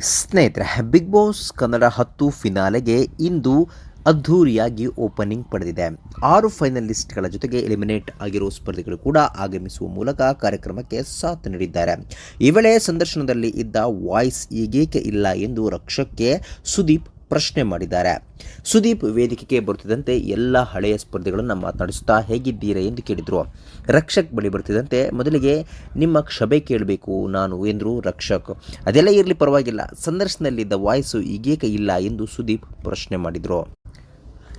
ಸ್ನೇಹಿತರೆ big boss Kannada ಹತ್ತು ಫಿನಾಲೆಗೆ ಇಂದು ಅದ್ಧೂರಿಯಾಗಿ ಓಪನಿಂಗ್ ಪಡೆದಿದೆ. ಆರು ಫೈನಲಿಸ್ಟ್ಗಳ ಜೊತೆಗೆ ಎಲಿಮಿನೇಟ್ ಆಗಿರುವ ಸ್ಪರ್ಧಿಗಳು ಕೂಡ ಆಗಮಿಸುವ ಮೂಲಕ ಕಾರ್ಯಕ್ರಮಕ್ಕೆ ಸಾಥ್ ನೀಡಿದ್ದಾರೆ. ಈ ವೇಳೆ ಸಂದರ್ಶನದಲ್ಲಿ ಇದ್ದ ವಾಯ್ಸ್ ಈಗೇಕೆ ಇಲ್ಲ ಎಂದು ರಕ್ಷಕ್ಕೆ ಸುದೀಪ್ ಪ್ರಶ್ನೆ ಮಾಡಿದ್ದಾರೆ. ಸುದೀಪ್ ವೇದಿಕೆಗೆ ಬರುತ್ತಿದ್ದಂತೆ ಎಲ್ಲ ಹಳೆಯ ಸ್ಪರ್ಧೆಗಳನ್ನು ಮಾತನಾಡಿಸುತ್ತಾ ಹೇಗಿದ್ದೀರಾ ಎಂದು ಕೇಳಿದರು. ರಕ್ಷಕ್ ಬಳಿ ಬರ್ತಿದ್ದಂತೆ ಮೊದಲಿಗೆ ನಿಮ್ಮ ಕ್ಷಮೆ ಕೇಳಬೇಕು ನಾನು ಎಂದರು ರಕ್ಷಕ್. ಅದೆಲ್ಲ ಇರಲಿ ಪರವಾಗಿಲ್ಲ, ಸಂದರ್ಶನದಲ್ಲಿದ್ದ ವಾಯ್ಸು ಈಗೇಕ ಇಲ್ಲ ಎಂದು ಸುದೀಪ್ ಪ್ರಶ್ನೆ ಮಾಡಿದರು.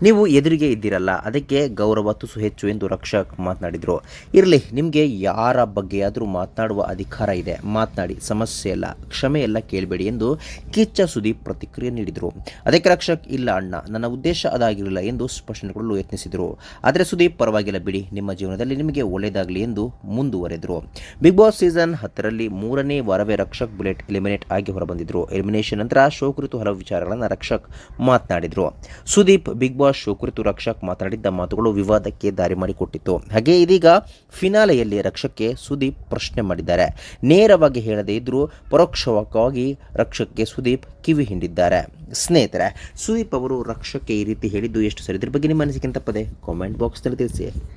ನೀವು ಎದುರಿಗೆ ಇದ್ದೀರಲ್ಲ, ಅದಕ್ಕೆ ಗೌರವ ತುಸು ಹೆಚ್ಚು ಎಂದು ರಕ್ಷಕ್ ಮಾತನಾಡಿದರು. ಇರಲಿ, ನಿಮಗೆ ಯಾರ ಬಗ್ಗೆಯಾದರೂ ಮಾತನಾಡುವ ಅಧಿಕಾರ ಇದೆ. ಮಾತನಾಡಿ, ಸಮಸ್ಯೆ ಇಲ್ಲ, ಕ್ಷಮೆ ಎಲ್ಲ ಕೇಳಬೇಡಿ ಎಂದು ಕಿಚ್ಚ ಸುದೀಪ್ ಪ್ರತಿಕ್ರಿಯೆ ನೀಡಿದರು. ಅದಕ್ಕೆ ರಕ್ಷಕ್, ಇಲ್ಲ ಅಣ್ಣ, ನನ್ನ ಉದ್ದೇಶ ಅದಾಗಿರಲಿಲ್ಲ ಎಂದು ಸ್ಪಷ್ಟನೆ ಕೊಡಲು ಯತ್ನಿಸಿದರು. ಆದರೆ ಸುದೀಪ್, ಪರವಾಗಿಲ್ಲ ಬಿಡಿ, ನಿಮ್ಮ ಜೀವನದಲ್ಲಿ ನಿಮಗೆ ಒಳ್ಳೆಯದಾಗಲಿ ಎಂದು ಮುಂದುವರೆದರು. ಬಿಗ್ ಬಾಸ್ ಸೀಸನ್ ಹತ್ತರಲ್ಲಿ ಮೂರನೇ ವಾರವೇ ರಕ್ಷಕ್ ಬುಲೆಟ್ ಎಲಿಮಿನೇಟ್ ಆಗಿ ಹೊರಬಂದಿದ್ರು. ಎಲಿಮಿನೇಷನ್ ನಂತರ ಶೋ ಕುರಿತು ಹಲವು ವಿಚಾರಗಳನ್ನು ರಕ್ಷಕ್ ಮಾತನಾಡಿದರು. ಸುದೀಪ್, ಬಿಗ್ ಬಾಸ್ ಶೋ ಕುರಿತು ರಕ್ಷಕ್ ಮಾತನಾಡಿದ್ದ ಮಾತುಗಳು ವಿವಾದಕ್ಕೆ ದಾರಿ ಮಾಡಿಕೊಟ್ಟಿತ್ತು. ಹಾಗೆ ಇದೀಗ ಫಿನಾಲೆಯಲ್ಲಿ ರಕ್ಷಕ್ಗೆ ಸುದೀಪ್ ಪ್ರಶ್ನೆ ಮಾಡಿದ್ದಾರೆ. ನೇರವಾಗಿ ಹೇಳದೇ ಇದ್ದರೂ ಪರೋಕ್ಷವಾಗಿ ರಕ್ಷಕ್ಗೆ ಸುದೀಪ್ ಕಿವಿ ಹಿಂಡಿದ್ದಾರೆ. ಸ್ನೇಹಿತರೆ, ಸುದೀಪ್ ಅವರು ರಕ್ಷಕ್ಕೆ ಈ ರೀತಿ ಹೇಳಿದ್ದು ಎಷ್ಟು ಸರಿ ಇದ್ರ ಬಗ್ಗೆ ನಿಮ್ಮ ಅನಿಸಿಕೆ ತಪ್ಪದೆ ಕಾಮೆಂಟ್ ಬಾಕ್ಸ್ನಲ್ಲಿ ತಿಳಿಸಿ.